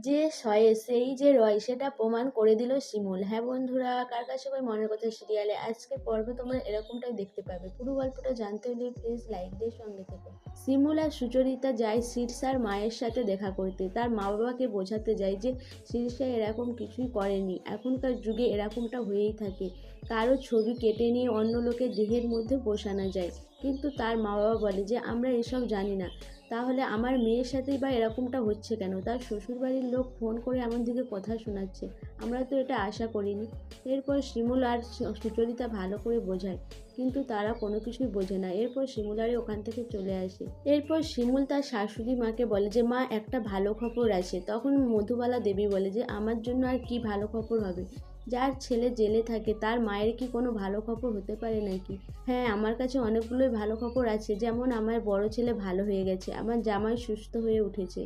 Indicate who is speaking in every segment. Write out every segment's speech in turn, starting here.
Speaker 1: যে সয়ে সেই যে রয়, সেটা প্রমাণ করে দিল শিমুল। হ্যাঁ বন্ধুরা, কার কাছে ওই মনের কথা সিরিয়ালে? আজকে পর্বে তোমরা এরকমটাই দেখতে পাবে। পুরো গল্পটা জানতে হলে প্লিজ লাইক দিয়ে সঙ্গে থেকো। শিমুল আর সুচরিতা যায় শীর্ষার মায়ের সাথে দেখা করতে। তার মা বাবাকে বোঝাতে যায় যে শীর্ষা এরকম কিছুই করেনি। এখনকার যুগে এরকমটা হয়েই থাকে। কারও ছবি কেটে নিয়ে অন্য লোকের দেহের মধ্যে বসানো যায়। কিন্তু তার মা বাবা বলে যে, আমরা এসব জানি না। তাহলে আমার মেয়ের সাথেই বা এরকমটা হচ্ছে কেন? তার শ্বশুরবাড়ির লোক ফোন করে দিকে কথা শোনাচ্ছে। আমরা তো এটা আশা করিনি। এরপর শিমুল আর সুচরিতা ভালো করে বোঝায়, কিন্তু তারা কোনো কিছুই বোঝে না। এরপর শিমুলারে ওখান থেকে চলে আসে। এরপর শিমুল তার শাশুড়ি মাকে বলে যে, মা, একটা ভালো খবর আছে। তখন মধুবালা দেবী বলে যে, আমার জন্য আর কি ভালো খবর হবে? যার ছেলে জেলে থাকে, তার মায়ের কি কোনো ভালো খবর হতে পারে নাকি? হ্যাঁ আমার কাছে অনেকগুলোই ভালো খবর আছে। যেমন আমার বড় ছেলে ভালো হয়ে গেছে, আমার জামাই সুস্থ হয়ে উঠেছে,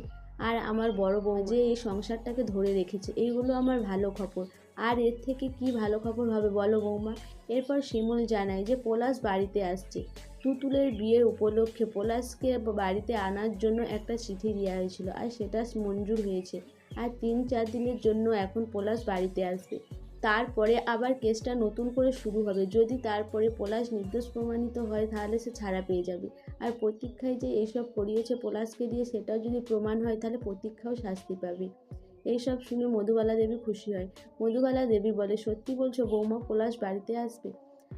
Speaker 1: আর আমার বড় বউ যে এই সংসারটাকে ধরে রেখেছে, এইগুলো আমার ভালো খবর। আর এর থেকে কি ভালো খবর হবে বলো বৌমা? এরপর শিমুল জানায় যে পলাশ বাড়িতে আসছে। তুতুলের বিয়ের উপলক্ষে পলাশকে বাড়িতে আনার জন্য একটা চিঠি দেওয়া হয়েছিল, আর সেটা মঞ্জুর হয়েছে। আর তিন চার দিনের জন্য এখন পলাশ বাড়িতে আসবে। তারপরে আবার কেসটা নতুন করে শুরু হবে। যদি তারপরে পলাশ নির্দোষ প্রমাণিত হয়, তাহলে সে ছাড়া পেয়ে যাবে। আর প্রতীক্ষায় যে এইসব করিয়েছে পলাশকে দিয়ে সেটাও যদি প্রমাণ হয়, তাহলে প্রতীক্ষাও শাস্তি পাবে। এইসব শুনে মধুবালা দেবী খুশি হয়। মধুবালা দেবী বলে, সত্যি বলছো বৌমা, পলাশ বাড়িতে আসবে?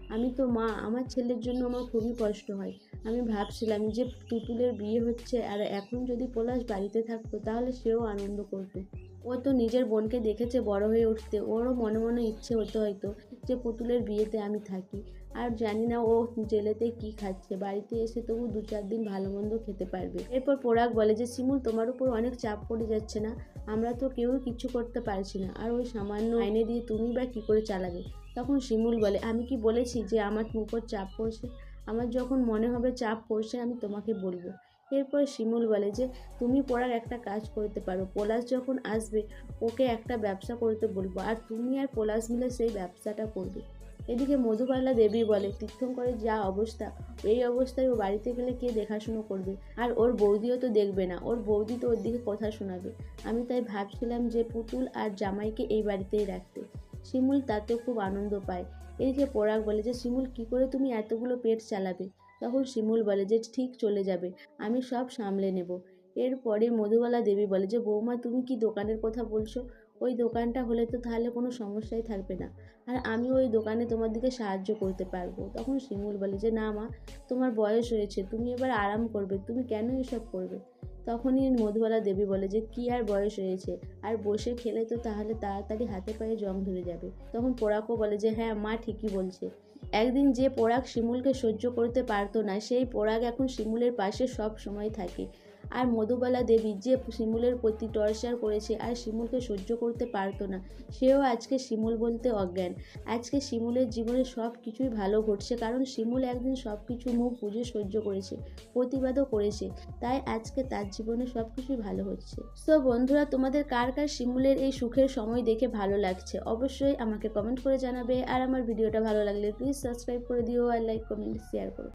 Speaker 1: আমি তো মা, আমার ছেলের জন্য আমার খুবই কষ্ট হয়। আমি ভাবছিলাম যে তুতুলের বিয়ে হচ্ছে, আর এখন যদি পলাশ বাড়িতে থাকতো, তাহলে সেও আনন্দ করতো। ও তো নিজের বোনকে দেখেছে বড় হয়ে উঠতে। ওরও মনে মনে ইচ্ছে হতো হয়তো যে পুতুলের বিয়েতে আমি থাকি। আর জানি না ও জেলেতে কি খাচ্ছে। বাড়িতে এসে তবু দু চার দিন ভালো মন্দ খেতে পারবে। এরপর পোড়াক বলে যে, শিমুল, তোমার উপর অনেক চাপ পড়ে যাচ্ছে না? আমরা তো কেউ কিছু করতে পারছি না। আর ওই সামান্য আইনে দিয়ে তুমি বা কী করে চালাবে? তখন শিমুল বলে, আমি কি বলেছি যে, আমার উপর চাপ পড়ছে? আমার যখন মনে হবে চাপ পড়ছে, আমি তোমাকে বলব। এরপর শিমুল বলে যে, তুমি পড়ার একটা কাজ করতে পারো। পলাশ যখন আসবে, ওকে একটা ব্যবসা করতে বলব। আর তুমি আর পলাশ মিলে সেই ব্যবসাটা করবে। এদিকে মধুবালা দেবী বলে, তীর্থঙ্করের যা অবস্থা, এই অবস্থায় ও বাড়িতে গেলে কে দেখাশুনো করবে? আর ওর বৌদিও তো দেখবে না। ওর বৌদি তো ওর দিকে কথা শোনাবে। আমি তাই ভাবছিলাম যে, পুতুল আর জামাইকে এই বাড়িতেই রাখতে। শিমুল তাতে খুব আনন্দ পায়। এদিকে পরাগ বলে যে, শিমুল, কি করে তুমি এতগুলো পেট চালাবে? তখন শিমুল বলে যে, ঠিক চলে যাবে, আমি সব সামলে নেব। এরপরে মধুবালা দেবী বলে যে, বৌমা, তুমি কি দোকানের কথা বলছো? ওই দোকানটা হলে তো তাহলে কোনো সমস্যাই থাকবে না। আর আমি ওই দোকানে তোমার দিকে সাহায্য করতে পারব। তখন শিমুল বলে যে, না মা, তোমার বয়স হয়েছে, তুমি এবার আরাম করবে, তুমি কেন এসব করবে? তখনই মধুবালা দেবী বলে যে, কি আর বয়স হয়েছে আর বসে খেলে তো তাহলে তাড়াতাড়ি হাতে পায়ে জং ধরে যাবে। তখন পোড়াকও বলে যে হ্যাঁ মা ঠিকই বলছে। একদিন যে পোড়াক শিমুলকে সহ্য করতে পারতো না, সেই পোড়াক এখন শিমুলের পাশে সব সময় থাকে। আর মধুবালা দেবী যে শিমুলের প্রতি টর্চার করেছে, আর শিমুলকে সহ্য করতে পারতো না, সেও আজকে শিমুল বলতে অজ্ঞান। আজকে শিমুলের জীবনে সব কিছুই ভালো ঘটছে, কারণ শিমুল একদিন সব কিছু মুখ বুঝে সহ্য করেছে, প্রতিবাদও করেছে। তাই আজকে তার জীবনে সব কিছুই ভালো হচ্ছে। সো বন্ধুরা, তোমাদের কার কার শিমুলের এই সুখের সময় দেখে ভালো লাগছে? অবশ্যই আমাকে কমেন্ট করে জানাবে। আর আমার ভিডিওটা ভালো লাগলে প্লিজ সাবস্ক্রাইব করে দিও আর লাইক কমেন্ট শেয়ার করো।